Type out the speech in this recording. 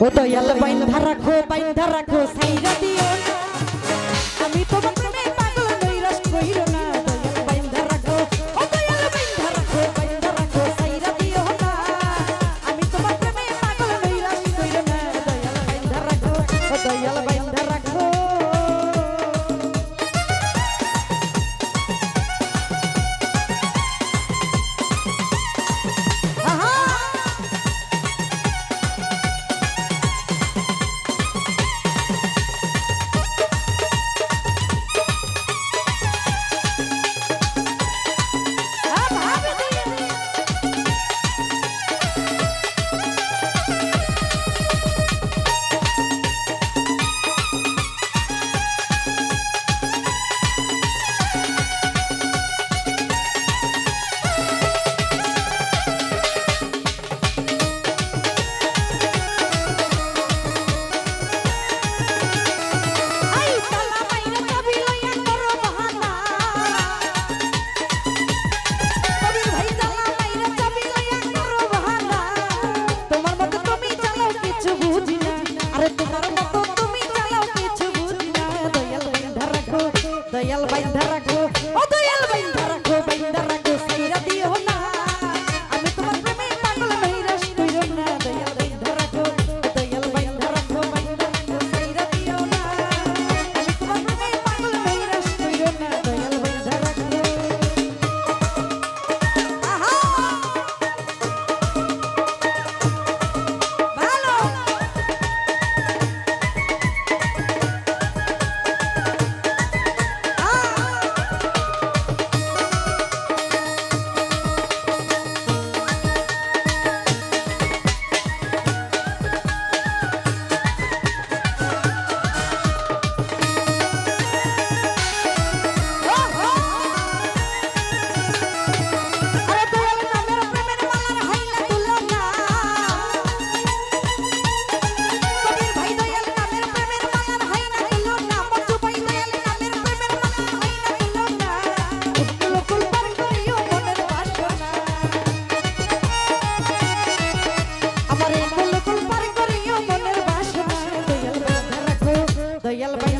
ও তো এল বাইন্ধা রাখো বাইন্ধা রাখো সাইরা দিও আমি তোমার প্রেমে the yellow